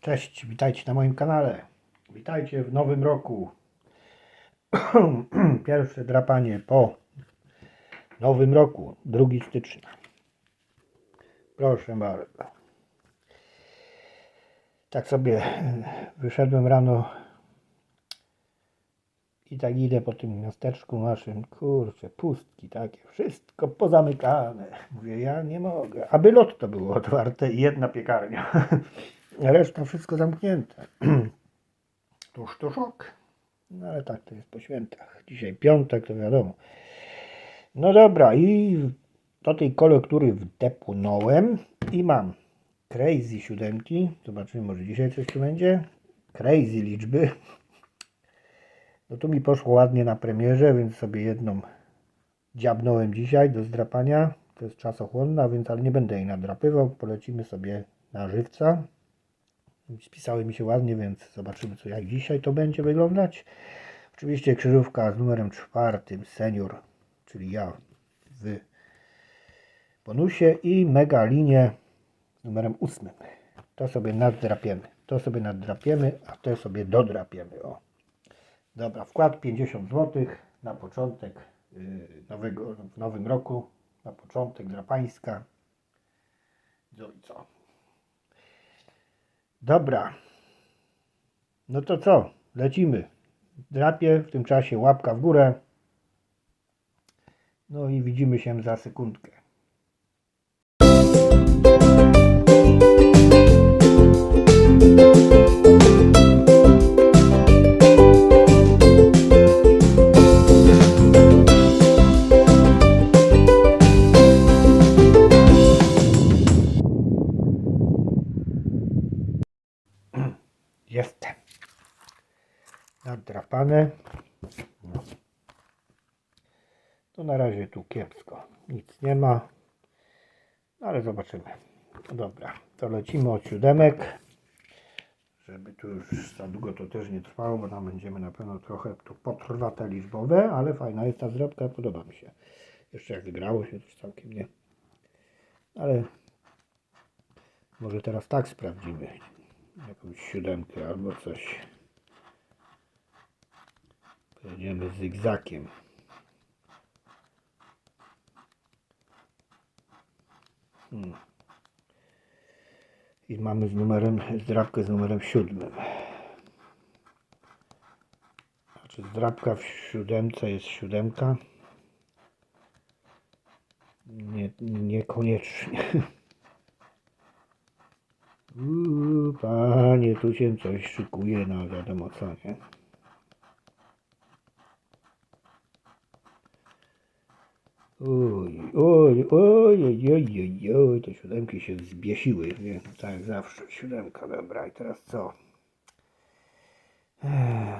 Cześć, witajcie na moim kanale. Witajcie w nowym roku. Pierwsze drapanie po nowym roku, 2 stycznia. Proszę bardzo. Tak sobie e, wyszedłem rano i tak idę po tym miasteczku naszym. Kurczę, pustki takie, wszystko pozamykane. Mówię, ja nie mogę. Aby lotto było otwarte i jedna piekarnia. Reszta wszystko zamknięte. Tuż to szok. No ale tak to jest po świętach. Dzisiaj piątek, to wiadomo. No dobra, i do tej kolektury wdepłnąłem i mam crazy siódemki. Zobaczymy, może dzisiaj coś tu będzie. Crazy liczby. No tu mi poszło ładnie na premierze, więc sobie jedną dziabnąłem dzisiaj do zdrapania. To jest czasochłonna, więc ale nie będę jej nadrapywał. Polecimy sobie na żywca. Spisały mi się ładnie, więc zobaczymy co jak dzisiaj to będzie wyglądać. Oczywiście krzyżówka z numerem czwartym, senior, czyli ja w bonusie i mega linię z numerem ósmym. To sobie naddrapiemy. To sobie naddrapiemy, a to sobie dodrapiemy. O. Dobra, wkład 50 zł na początek yy, nowego, w nowym roku, na początek drapańska. No i co? Dobra. No to co? Lecimy. Drapię, w tym czasie łapka w górę. No i widzimy się za sekundkę. Na razie tu kiepsko. Nic nie ma. Ale zobaczymy. Dobra, to lecimy od siódemek. Żeby tu już za długo to też nie trwało, bo tam będziemy na pewno trochę tu potrwa liczbowe, ale fajna jest ta zrobka, podoba mi się. Jeszcze jak wygrało się, to całkiem nie. Ale może teraz tak sprawdzimy jakąś siódemkę albo coś. Pojedziemy zygzakiem. Hmm. I mamy z numerem, zdrabkę z numerem siódmym. Znaczy zdrabka w siódemce jest siódemka? Nie, niekoniecznie. Uuu, panie, tu się coś szykuje, no wiadomo co, nie? Oj, oj, oj, oj, oj, oj, oj, te siódemki się zbiesiły, nie? Tak zawsze, siódemka, dobra, i teraz co?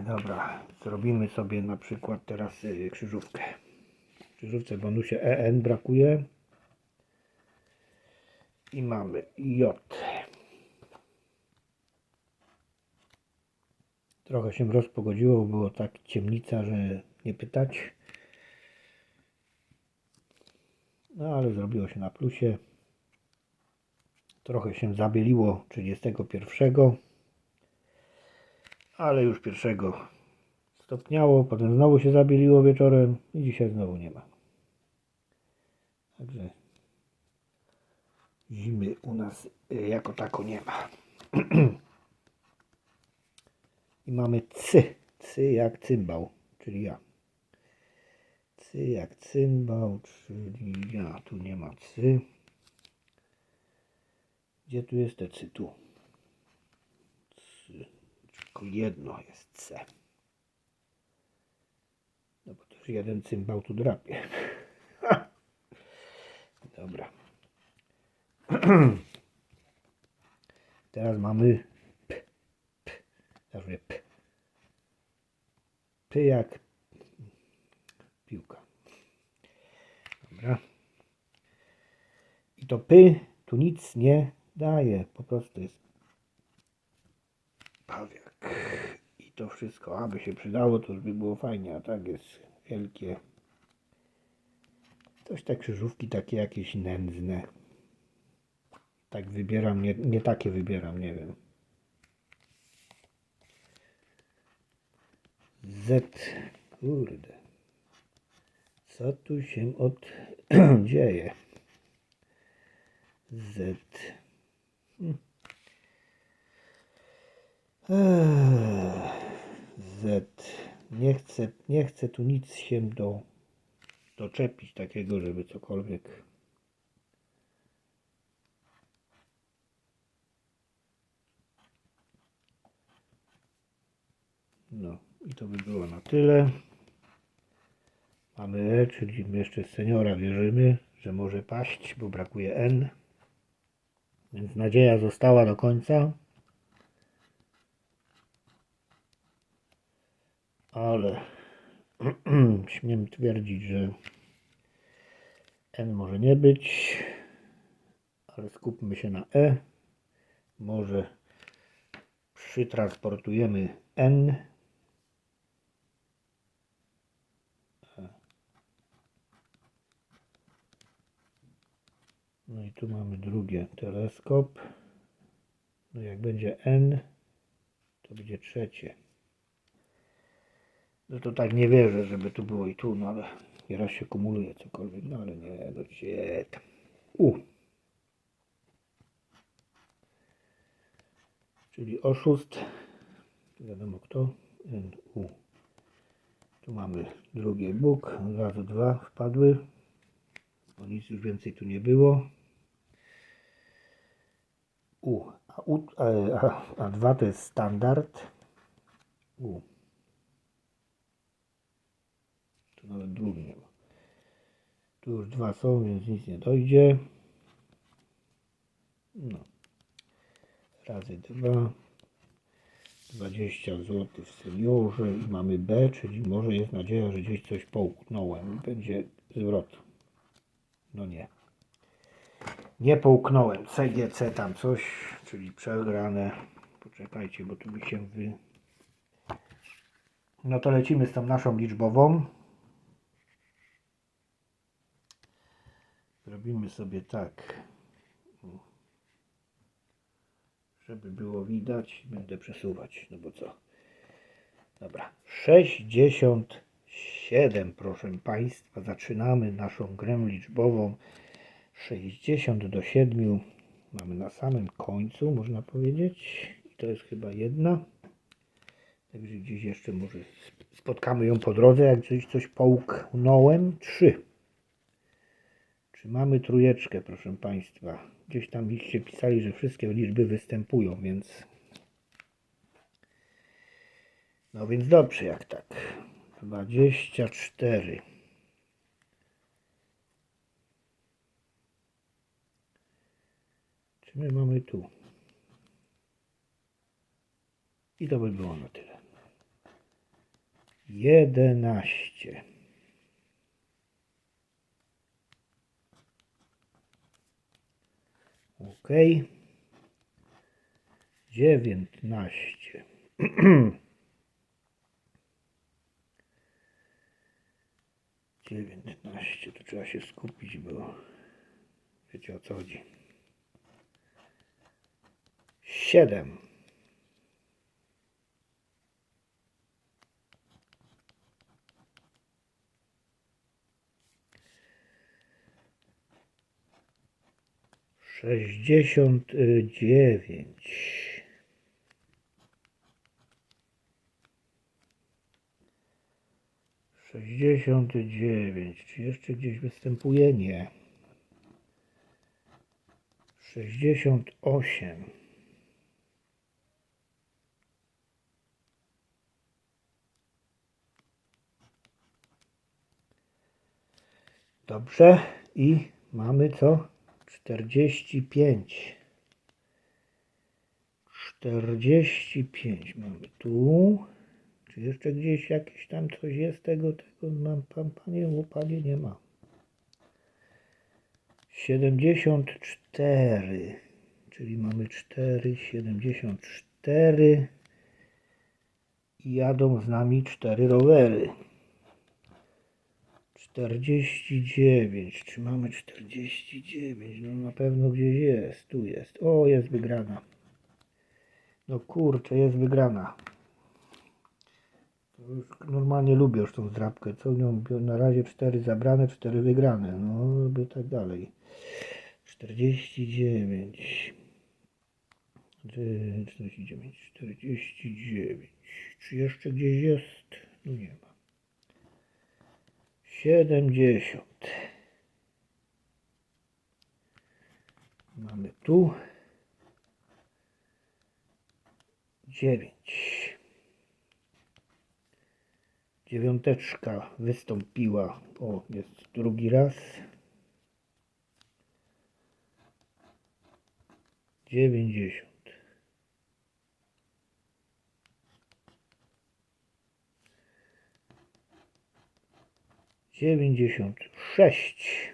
Dobra, zrobimy sobie na przykład teraz y, krzyżówkę. W krzyżówce bonusie EN brakuje. I mamy J. Trochę się rozpogodziło, było tak ciemnica, że nie pytać. No ale zrobiło się na plusie. Trochę się zabieliło 31. Ale już pierwszego stopniało, potem znowu się zabieliło wieczorem i dzisiaj znowu nie ma. Także zimy u nas y, jako tako nie ma. I mamy cy. Cy jak cymbał, czyli ja. Cy jak cymbał, czyli ja. Tu nie ma cy. Gdzie tu jest te cy? Tu. Cy. Tylko jedno jest C. No bo też jeden cymbał tu drapie. Dobra. Teraz mamy p, p. P. P jak piłka. Dobra. I to py tu nic nie daje. Po prostu jest pawiak. I to wszystko, aby się przydało, to już by było fajnie, a tak jest wielkie. Coś te krzyżówki takie jakieś nędzne. Tak wybieram, nie, nie takie wybieram, nie wiem. Z. Kurde. Co tu się od dzieje? Z. Z. Nie chcę, nie chcę tu nic się do, doczepić takiego, żeby cokolwiek. No i to by było na tyle. Mamy czyli jeszcze seniora wierzymy, że może paść, bo brakuje N. Więc nadzieja została do końca. Ale śmiem twierdzić, że N może nie być. Ale skupmy się na E. Może przytransportujemy N. No i tu mamy drugie teleskop. No jak będzie N, to będzie trzecie. No to tak nie wierzę, żeby tu było i tu, no ale nieraz się kumuluje cokolwiek, no ale nie, no gdzie. U. Czyli oszust, wiadomo kto, N, U. Tu mamy drugie Bóg, od razu dwa wpadły, bo nic już więcej tu nie było. U, a, U, a, a, a 2 to jest standard. U. Tu nawet drugi nie ma. Tu już dwa są, więc nic nie dojdzie. No. Razy dwa. 20 zł w seniorze i mamy B, czyli może jest nadzieja, że gdzieś coś połknąłem będzie zwrot. No nie. Nie połknąłem. CGC tam coś, czyli przegrane. Poczekajcie, bo tu mi się wy... No to lecimy z tą naszą liczbową. Zrobimy sobie tak. Żeby było widać, będę przesuwać, no bo co? Dobra. 67, proszę Państwa. Zaczynamy naszą grę liczbową. 60 do 7 mamy na samym końcu, można powiedzieć. I to jest chyba jedna. Także gdzieś jeszcze może sp- spotkamy ją po drodze, jak gdzieś coś połknąłem. 3. Czy mamy trójeczkę, proszę Państwa? Gdzieś tam liście pisali, że wszystkie liczby występują, więc... No więc dobrze, jak tak. 24. Czy my mamy tu? I to by było na tyle. 11. Ok. 19. Dziewiętnaście, to trzeba się skupić, bo wiecie o co chodzi. Siedem. Sześćdziesiąt dziewięć. Sześćdziesiąt dziewięć. Czy jeszcze gdzieś występuje? Nie. Sześćdziesiąt osiem. Dobrze. I mamy co? 45. 45 mamy tu. Czy jeszcze gdzieś jakieś tam coś jest tego, tego mam pan, panie, panie nie ma. 74. Czyli mamy 4, 74. I jadą z nami 4 rowery. 49. Czy mamy 49? No na pewno gdzieś jest. Tu jest. O, jest wygrana. No kurczę, jest wygrana. Już normalnie lubię już tą zdrabkę. Co nią? Na razie 4 zabrane, 4 wygrane. No, by tak dalej. 49. Czy- 49, 49. Czy jeszcze gdzieś jest? No nie ma. 70. Mamy tu. 9. Dziewiąteczka wystąpiła. O, jest drugi raz. Dziewięćdziesiąt. Dziewięćdziesiąt sześć.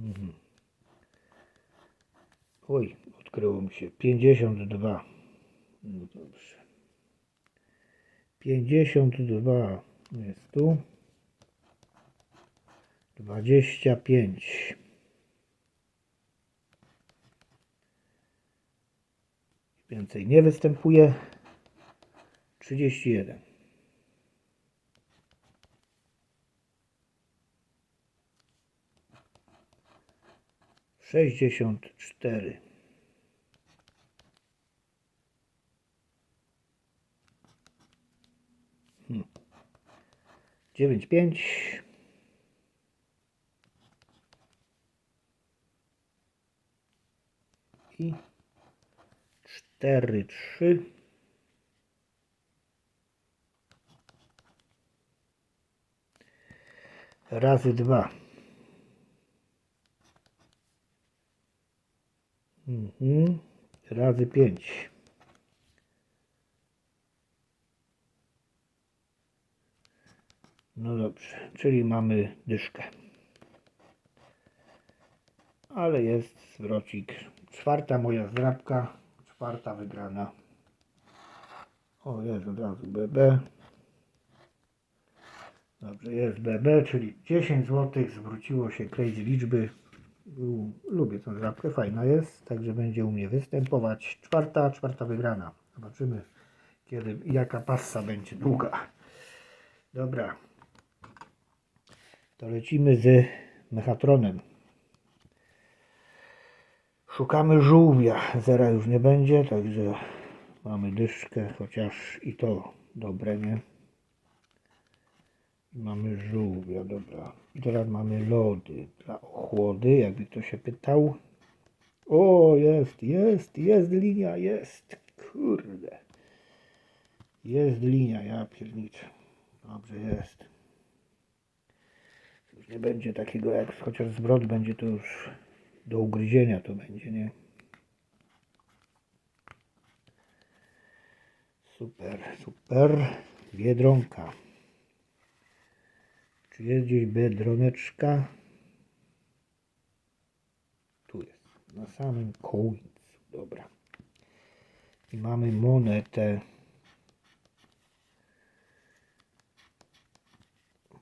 Mhm. Oj, odkryło mi się. Pięćdziesiąt dwa. No dobrze. 52 jest tu. 25. Więcej nie występuje. 31. Sześćdziesiąt cztery. dziewięć pięć i cztery trzy razy dwa mhm. razy pięć No dobrze, czyli mamy dyszkę. Ale jest zwrocik. Czwarta moja zdrabka, czwarta wygrana. O, jest od razu BB. Dobrze, jest BB, czyli 10 zł zwróciło się crazy liczby. Lubię tę zdrabkę, fajna jest, także będzie u mnie występować. Czwarta, czwarta wygrana. Zobaczymy, kiedy, jaka passa będzie długa. Dobra, to lecimy z mechatronem. Szukamy żółwia. Zera już nie będzie, także mamy dyszkę, chociaż i to dobre, nie? Mamy żółwia, dobra. Teraz mamy lody dla ochłody, jakby ktoś się pytał. O, jest, jest, jest linia, jest. Kurde. Jest linia, ja pierniczę. Dobrze, jest. Już nie będzie takiego jak chociaż zwrot będzie to już do ugryzienia to będzie, nie? Super, super. Biedronka. Czy jest gdzieś biedroneczka? Tu jest. Na samym końcu. Dobra. I mamy monetę.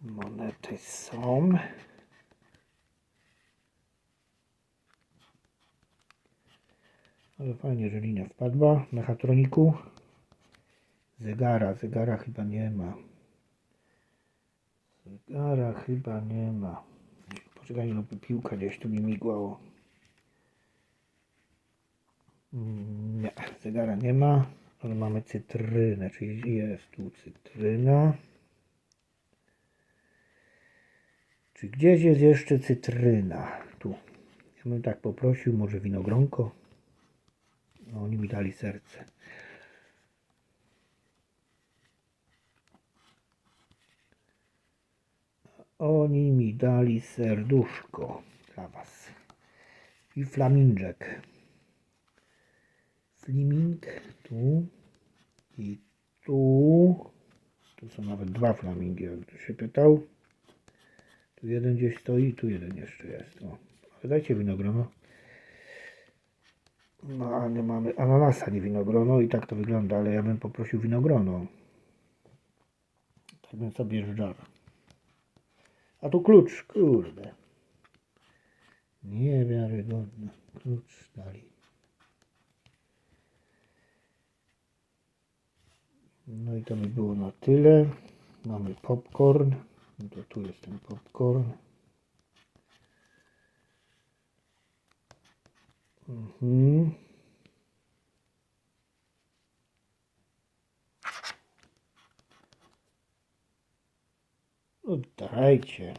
Monety są. Ale fajnie, że linia wpadła. Mechatroniku. Zegara. Zegara chyba nie ma. Zegara chyba nie ma. Poczekaj, no piłka gdzieś tu mi migłało. Mm, Nie, zegara nie ma. Ale mamy cytrynę, czyli jest tu cytryna. Czy gdzieś jest jeszcze cytryna? Tu. Ja bym tak poprosił, może winogronko. No, oni mi dali serce. Oni mi dali serduszko dla was. I flamingek. Flaming tu i tu. Tu są nawet dwa flamingi, jakby ktoś się pytał. Tu jeden gdzieś stoi, tu jeden jeszcze jest. O. Ale dajcie winogrono. No, a nie mamy ananasa, nie winogrono i tak to wygląda, ale ja bym poprosił winogrono. Tak bym sobie żdżar. A tu klucz, kurde. Niewiarygodne. Klucz dali. No i to mi było na tyle. Mamy popcorn. No to tu jest ten popcorn. Mhm. No dajcie.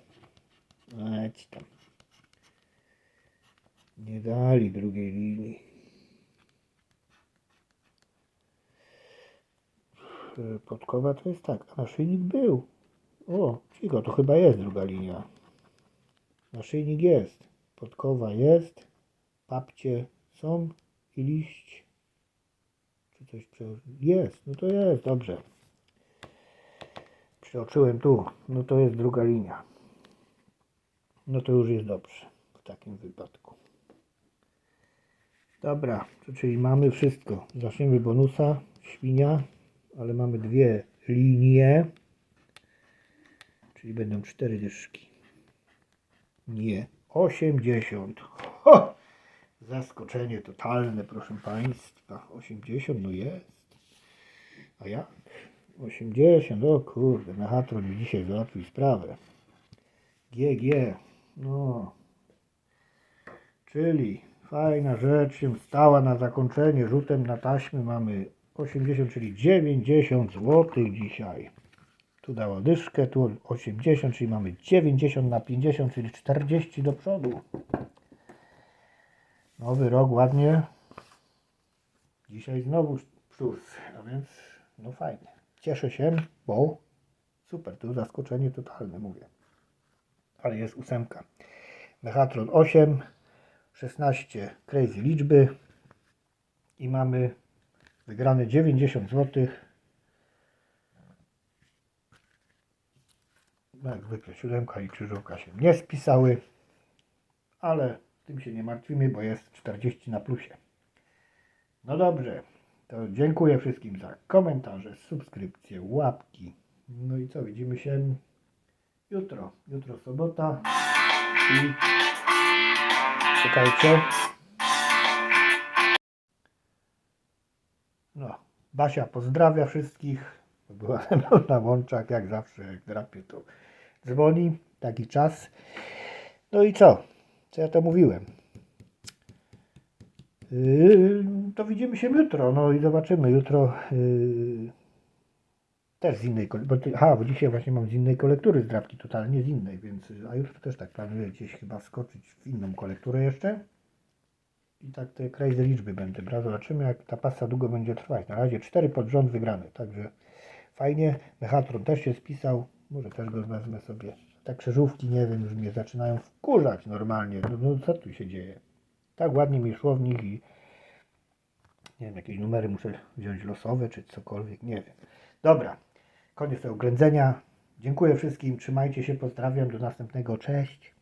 Tam. Nie dali drugiej linii. Podkowa to jest tak, a naszyjnik był. O, cicho, to chyba jest druga linia. Naszyjnik jest, podkowa jest, papcie są i liść. Czy coś prze... jest, no to jest, dobrze. Przeoczyłem tu, no to jest druga linia. No to już jest dobrze w takim wypadku. Dobra, czyli mamy wszystko. Zaczniemy bonusa, świnia, ale mamy dwie linie, czyli będą cztery dyszki. Nie, 80. Ho! Zaskoczenie totalne, proszę Państwa. 80, no jest. A jak? 80, o kurde, Mehatron mi dzisiaj załatwił sprawę. GG, no. Czyli fajna rzecz się stała na zakończenie. Rzutem na taśmy mamy 80, czyli 90 zł dzisiaj. Tu dało dyszkę, tu 80, czyli mamy 90 na 50, czyli 40 do przodu. Nowy rok ładnie. Dzisiaj znowu plus, a więc no fajnie. Cieszę się, bo super, tu zaskoczenie totalne mówię. Ale jest ósemka. Mechatron 8, 16 crazy liczby i mamy wygrane 90 zł. No Jak zwykle siódemka i krzyżówka się nie spisały, ale tym się nie martwimy, bo jest 40 na plusie. No dobrze, to dziękuję wszystkim za komentarze, subskrypcje, łapki. No i co, widzimy się jutro. Jutro sobota i czekajcie. No, Basia pozdrawia wszystkich. Była ze mną na łączach, jak zawsze, jak drapie to dzwoni. Taki czas. No i co? Co ja to mówiłem? Yy, to widzimy się jutro, no i zobaczymy. Jutro yy, też z innej bo, aha, bo dzisiaj właśnie mam z innej kolektury zdrabki, totalnie z innej, więc, a jutro też tak planuję gdzieś chyba skoczyć w inną kolekturę jeszcze. I tak te crazy liczby będę brał, zobaczymy jak ta pasa długo będzie trwać, na razie cztery pod rząd wygrane, także fajnie, Mechatron też się spisał, może też go wezmę sobie, te krzyżówki, nie wiem, już mnie zaczynają wkurzać normalnie, no, no co tu się dzieje? Tak ładnie mi szło w nich i nie wiem, jakieś numery muszę wziąć losowe czy cokolwiek, nie wiem. Dobra, koniec tego ględzenia. Dziękuję wszystkim, trzymajcie się, pozdrawiam, do następnego, cześć.